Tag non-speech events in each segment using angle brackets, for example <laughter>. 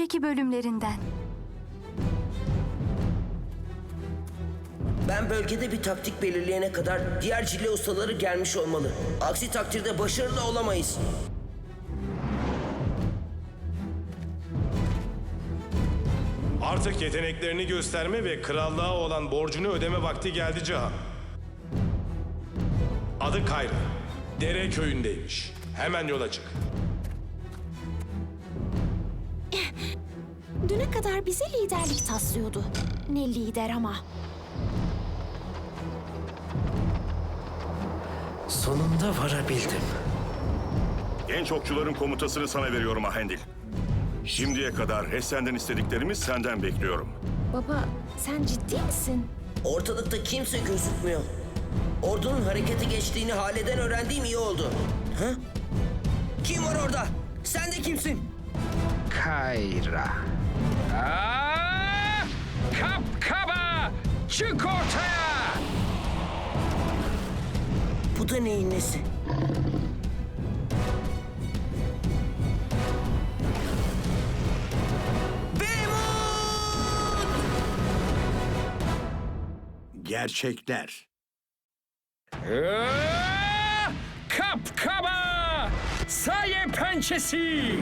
önceki bölümlerinden. Ben bölgede bir taktik belirleyene kadar diğer cille ustaları gelmiş olmalı. Aksi takdirde başarılı olamayız. Artık yeteneklerini gösterme ve krallığa olan borcunu ödeme vakti geldi Cihan. Adı Kayra. Dere köyündeymiş. Hemen yola çık. Kadar bize liderlik taslıyordu. Ne lider ama. Sonunda varabildim. Genç okçuların komutasını sana veriyorum Ahendil. Şimdiye kadar Hessen'den istediklerimi senden bekliyorum. Baba sen ciddi misin? Ortalıkta kimse gözükmüyor. Ordunun harekete geçtiğini Hale'den öğrendiğim iyi oldu. Ha? Kim var orada? Sen de kimsin? Kayra. Aa! Kapkaba! Çık ortaya! Bu da neyin nesi? Gerçekler. Aa! Kapkaba! Saye pençesi!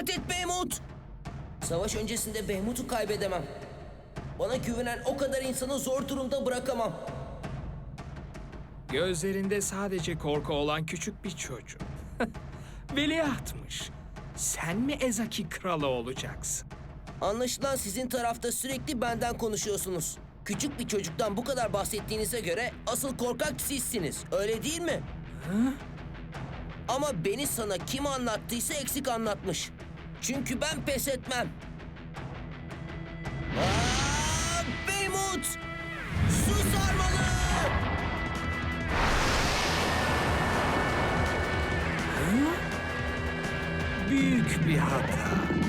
Dikkat et Behemoth! Savaş öncesinde Behemoth'u kaybedemem. Bana güvenen o kadar insanı zor durumda bırakamam. Gözlerinde sadece korku olan küçük bir çocuk. <laughs> Veliahtmış. Sen mi Ezaki kralı olacaksın? Anlaşılan sizin tarafta sürekli benden konuşuyorsunuz. Küçük bir çocuktan bu kadar bahsettiğinize göre asıl korkak sizsiniz. Öyle değil mi? Ama beni sana kim anlattıysa eksik anlatmış. Çünkü ben pes etmem. Beymut! Su sarmalı! Büyük bir hata.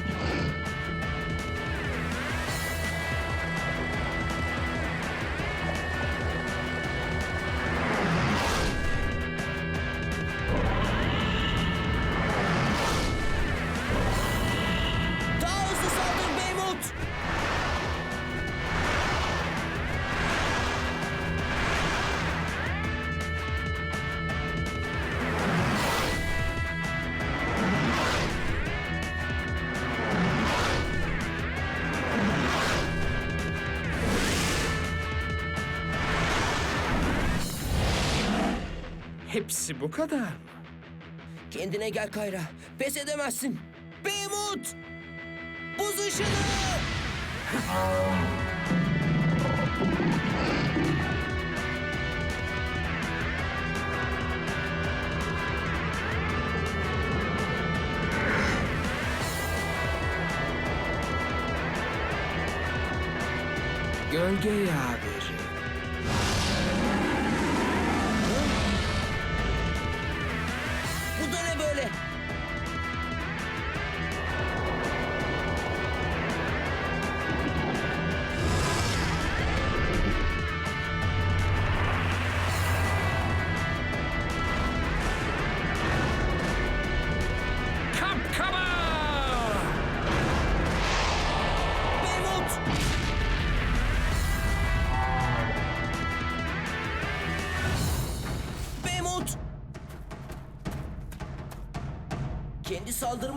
Hepsi bu kadar mı? Kendine gel Kayra. Pes edemezsin. Beymut! Buz ışını! Gölge yaveri.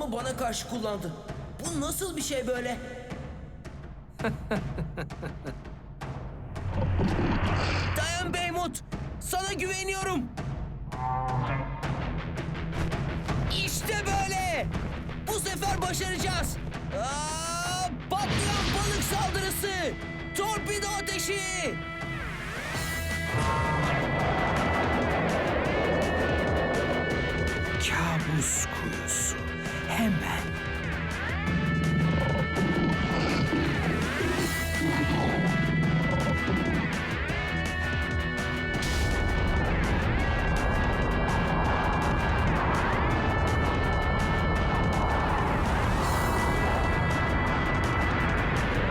Saldırımı bana karşı kullandı. Bu nasıl bir şey böyle? <laughs> Dayan Beymut! Sana güveniyorum! İşte böyle! Bu sefer başaracağız! Aa, patlayan balık saldırısı! Torpido ateşi! Kabus kuyusu hemen.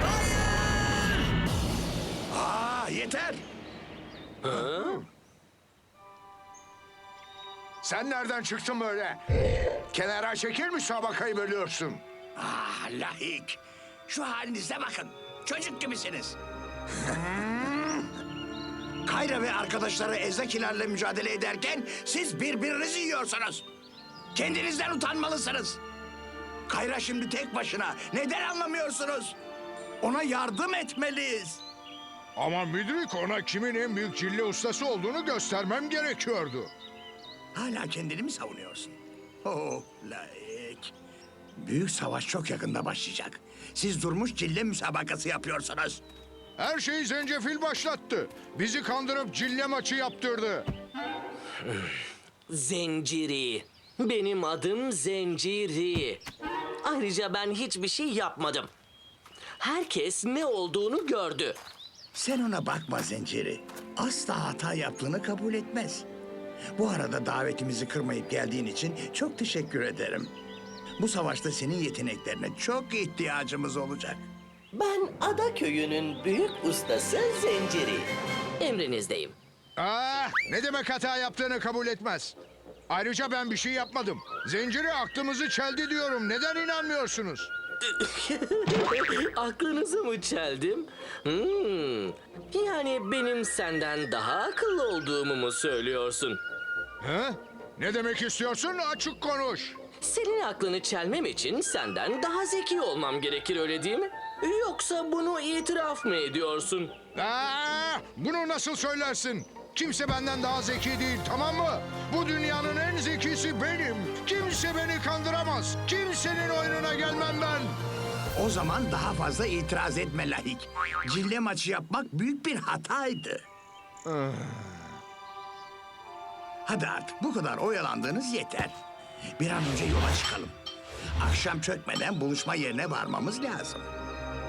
Hayır! Aa, yeter! Sen nereden çıktın böyle? Kenara çekil müsabakayı bölüyorsun. Ah lahik. Şu halinize bakın. Çocuk gibisiniz. Kayra ve arkadaşları Ezekilerle mücadele ederken siz birbirinizi yiyorsunuz. Kendinizden utanmalısınız. Kayra şimdi tek başına. Neden anlamıyorsunuz? Ona yardım etmeliyiz. Ama müdrik ona kimin en büyük cille ustası olduğunu göstermem gerekiyordu. Hala kendini mi savunuyorsun? Oh layık. Büyük savaş çok yakında başlayacak. Siz durmuş cille müsabakası yapıyorsunuz. Her şeyi zencefil başlattı. Bizi kandırıp cille maçı yaptırdı. Zenciri. Benim adım Zenciri. Ayrıca ben hiçbir şey yapmadım. Herkes ne olduğunu gördü. Sen ona bakma Zenciri. Asla hata yaptığını kabul etmez. Bu arada davetimizi kırmayıp geldiğin için çok teşekkür ederim. Bu savaşta senin yeteneklerine çok ihtiyacımız olacak. Ben Ada Köyü'nün büyük ustası Zenciri. Emrinizdeyim. Ah, ne demek hata yaptığını kabul etmez. Ayrıca ben bir şey yapmadım. Zenciri aklımızı çeldi diyorum. Neden inanmıyorsunuz? <laughs> Aklınızı mı çeldim? Hmm. Yani benim senden daha akıllı olduğumu mu söylüyorsun? He? Ne demek istiyorsun? Açık konuş. Senin aklını çelmem için senden daha zeki olmam gerekir öyle değil mi? Yoksa bunu itiraf mı ediyorsun? Aa, bunu nasıl söylersin? Kimse benden daha zeki değil tamam mı? Bu dünyanın en zekisi benim. Kimse beni kandıramaz. Kimsenin oyununa gelmem ben. O zaman daha fazla itiraz etme Lahik. Cille maçı yapmak büyük bir hataydı. Hadi artık bu kadar oyalandığınız yeter. Bir an önce yola çıkalım. Akşam çökmeden buluşma yerine varmamız lazım.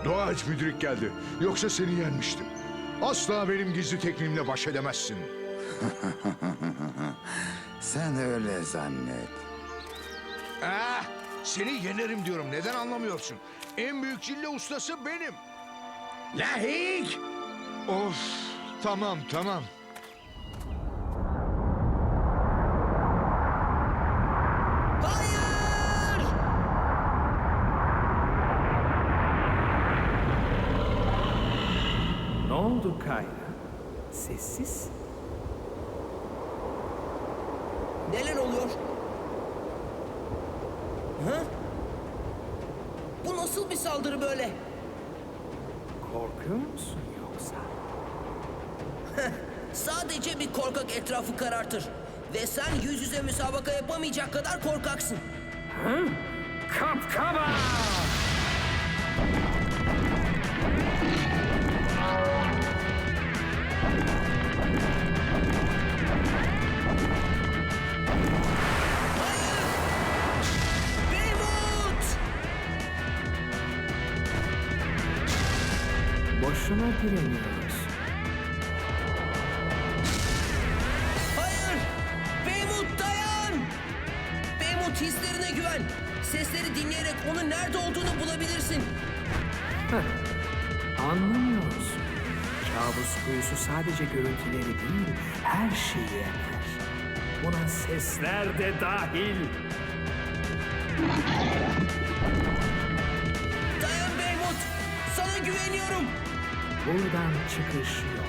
Doğa hiç müdrik geldi. Yoksa seni yenmiştim. Asla benim gizli tekniğimle baş edemezsin. <laughs> Sen öyle zannet. Ah, seni yenerim diyorum. Neden anlamıyorsun? En büyük cille ustası benim. Lahik! Of, tamam tamam. Hayır! Ne oldu Kayra? Sessiz. Neler oluyor? Ha? Bu nasıl bir saldırı böyle? Korkuyor musun yoksa? Sadece bir korkak etrafı karartır. Ve sen yüz yüze müsabaka yapamayacak kadar korkaksın. Kapkaba! Direniyoruz. Hayır! Beymut dayan! Beymut hislerine güven. Sesleri dinleyerek onun nerede olduğunu bulabilirsin. Anlamıyor musun? Kabus kuyusu sadece görüntüleri değil, her şeyi emer. Buna sesler de dahil. Dayan Beymut! Sana güveniyorum. Buradan çıkış yok.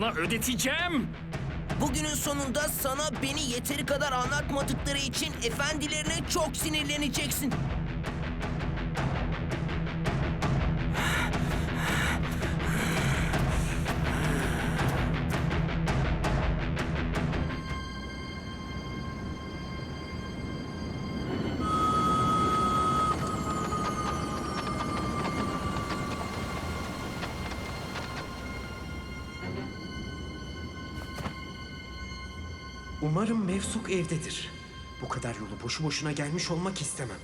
Sana ödeteceğim. Bugünün sonunda sana beni yeteri kadar anlatmadıkları için efendilerine çok sinirleneceksin. Umarım Mevsuk evdedir. Bu kadar yolu boşu boşuna gelmiş olmak istemem.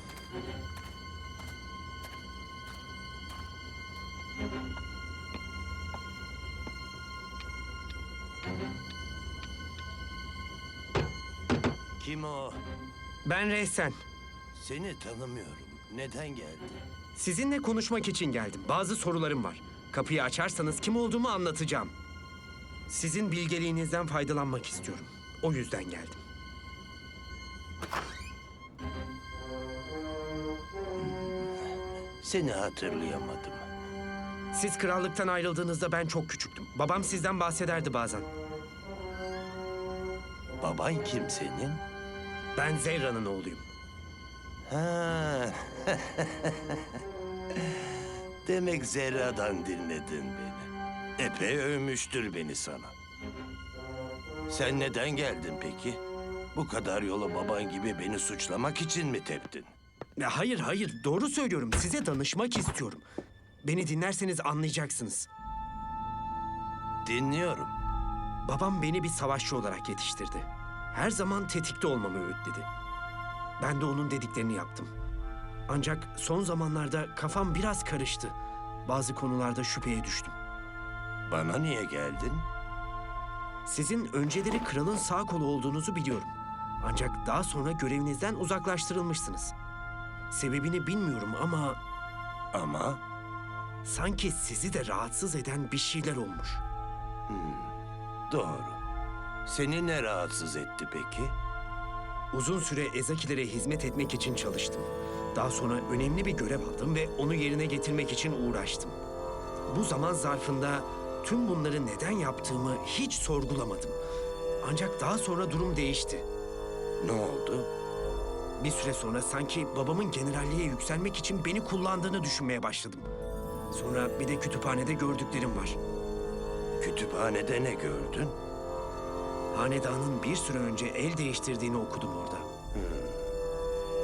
Kim o? Ben Reysen. Seni tanımıyorum. Neden geldin? Sizinle konuşmak için geldim. Bazı sorularım var. Kapıyı açarsanız kim olduğumu anlatacağım. Sizin bilgeliğinizden faydalanmak istiyorum. O yüzden geldim. Seni hatırlayamadım. Siz krallıktan ayrıldığınızda ben çok küçüktüm. Babam sizden bahsederdi bazen. Baban kim senin? Ben Zeyra'nın oğluyum. Ha. <laughs> Demek Zerra'dan dinledin beni. Epey övmüştür beni sana. Sen neden geldin peki? Bu kadar yolu baban gibi beni suçlamak için mi teptin? Ya hayır hayır doğru söylüyorum. Size danışmak istiyorum. Beni dinlerseniz anlayacaksınız. Dinliyorum. Babam beni bir savaşçı olarak yetiştirdi. Her zaman tetikte olmamı öğütledi. Ben de onun dediklerini yaptım. Ancak son zamanlarda kafam biraz karıştı. Bazı konularda şüpheye düştüm. Bana niye geldin? Sizin önceleri kralın sağ kolu olduğunuzu biliyorum. Ancak daha sonra görevinizden uzaklaştırılmışsınız. Sebebini bilmiyorum ama Ama sanki sizi de rahatsız eden bir şeyler olmuş. doğru. Seni ne rahatsız etti peki? Uzun süre Ezakilere hizmet etmek için çalıştım. Daha sonra önemli bir görev aldım ve onu yerine getirmek için uğraştım. Bu zaman zarfında tüm bunları neden yaptığımı hiç sorgulamadım. Ancak daha sonra durum değişti. Ne oldu? Bir süre sonra sanki babamın generalliğe yükselmek için beni kullandığını düşünmeye başladım. Sonra bir de kütüphanede gördüklerim var. Kütüphanede ne gördün? Hanedanın bir süre önce el değiştirdiğini okudum orada.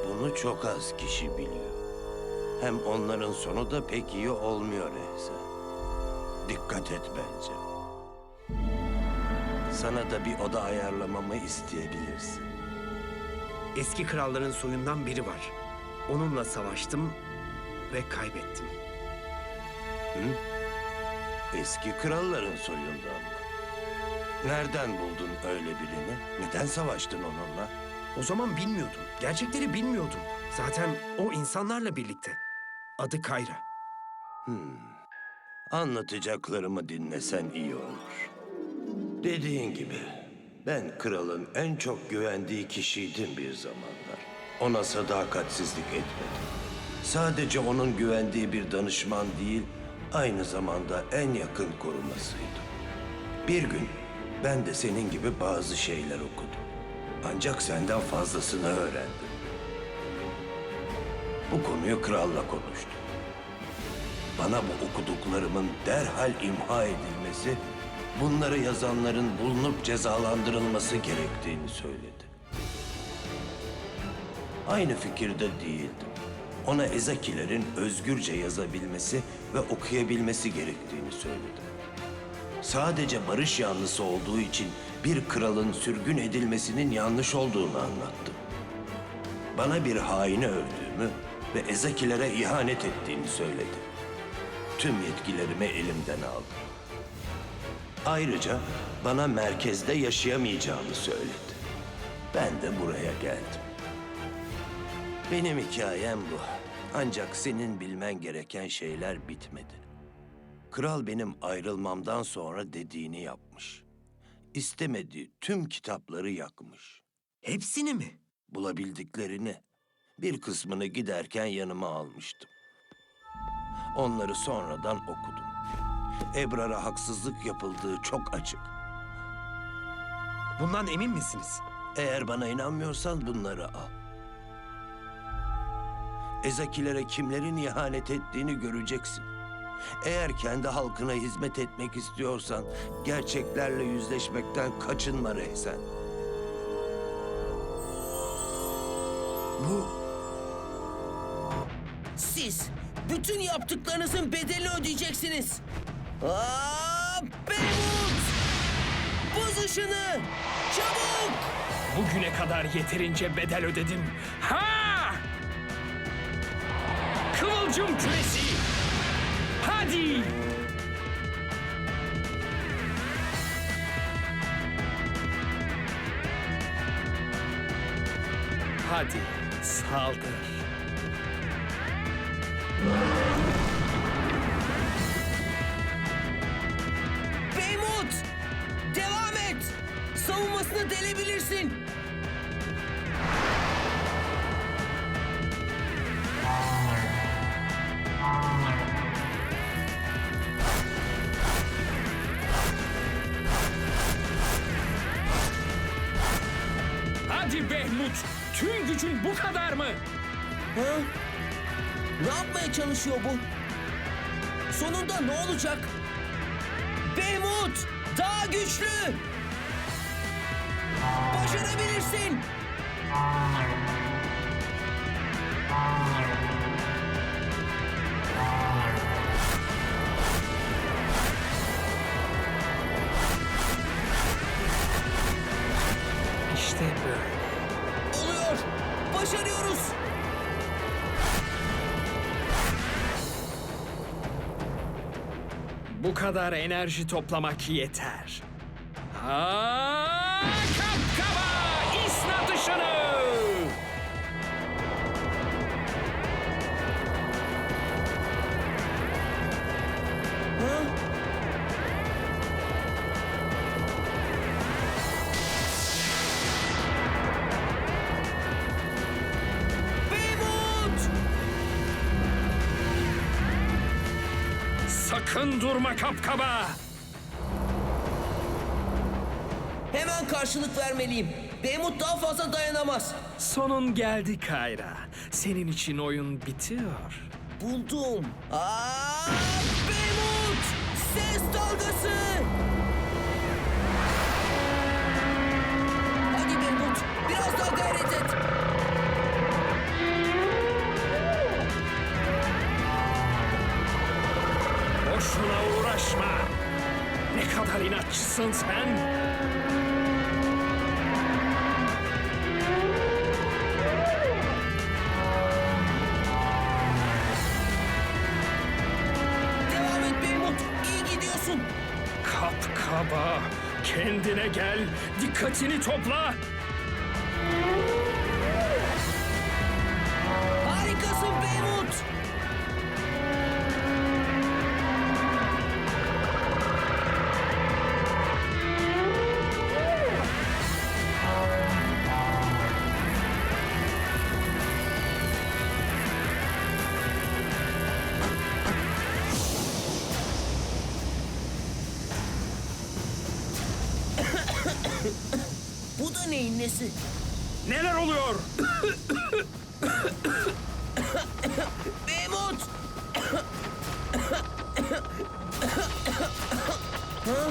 Bunu çok az kişi biliyor. Hem onların sonu da pek iyi olmuyor Ehsen. Dikkat et bence. Sana da bir oda ayarlamamı isteyebilirsin. Eski kralların soyundan biri var. Onunla savaştım ve kaybettim. Eski kralların soyundan mı? Nereden buldun öyle birini? Neden savaştın onunla? O zaman bilmiyordum. Gerçekleri bilmiyordum. Zaten o insanlarla birlikte. Adı Kayra. Anlatacaklarımı dinlesen iyi olur. Dediğin gibi ben kralın en çok güvendiği kişiydim bir zamanlar. Ona sadakatsizlik etmedim. Sadece onun güvendiği bir danışman değil, aynı zamanda en yakın korumasıydım. Bir gün ben de senin gibi bazı şeyler okudum. Ancak senden fazlasını öğrendim. Bu konuyu kralla konuştum. Bana bu okuduklarımın derhal imha edilmesi, bunları yazanların bulunup cezalandırılması gerektiğini söyledi. Aynı fikirde değildim. Ona Ezakilerin özgürce yazabilmesi ve okuyabilmesi gerektiğini söyledim. Sadece barış yanlısı olduğu için bir kralın sürgün edilmesinin yanlış olduğunu anlattım. Bana bir haini övdüğümü ve Ezakilere ihanet ettiğini söyledi. Tüm yetkilerimi elimden aldı. Ayrıca bana merkezde yaşayamayacağımı söyledi. Ben de buraya geldim. Benim hikayem bu. Ancak senin bilmen gereken şeyler bitmedi. Kral benim ayrılmamdan sonra dediğini yapmış. İstemediği tüm kitapları yakmış. Hepsini mi? Bulabildiklerini. Bir kısmını giderken yanıma almıştım. Onları sonradan okudum. Ebrar'a haksızlık yapıldığı çok açık. Bundan emin misiniz? Eğer bana inanmıyorsan bunları al. Ezakilere kimlerin ihanet ettiğini göreceksin. Eğer kendi halkına hizmet etmek istiyorsan gerçeklerle yüzleşmekten kaçınma Reysen. Bu Siz bütün yaptıklarınızın bedelini ödeyeceksiniz. Aa, Belemut! Bu Hız ışını! Çabuk! Bugüne kadar yeterince bedel ödedim. Ha! Kıvılcım küresi. Hadi! Hadi saldır. Delebilirsin. Hadi Behmut! Tüm gücün bu kadar mı? Ha? Ne yapmaya çalışıyor bu? Sonunda ne olacak? Behmut! Daha güçlü! Başarabilirsin! İşte böyle. Oluyor! Başarıyoruz! Bu kadar enerji toplamak yeter. Ha, Sakın durma kapkaba! Hemen karşılık vermeliyim. Beymut daha fazla dayanamaz. Sonun geldi Kayra. Senin için oyun bitiyor. Buldum. Aa, Beymut! İnatçısın sen. Devam et Beymut, iyi gidiyorsun. Kapkaba. Kendine gel. Dikkatini topla. Nesi? Neler oluyor? Beymut! ha?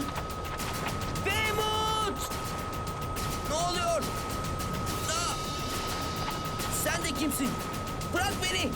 Beymut! Ne oluyor? Aa! Sen de kimsin? Bırak beni!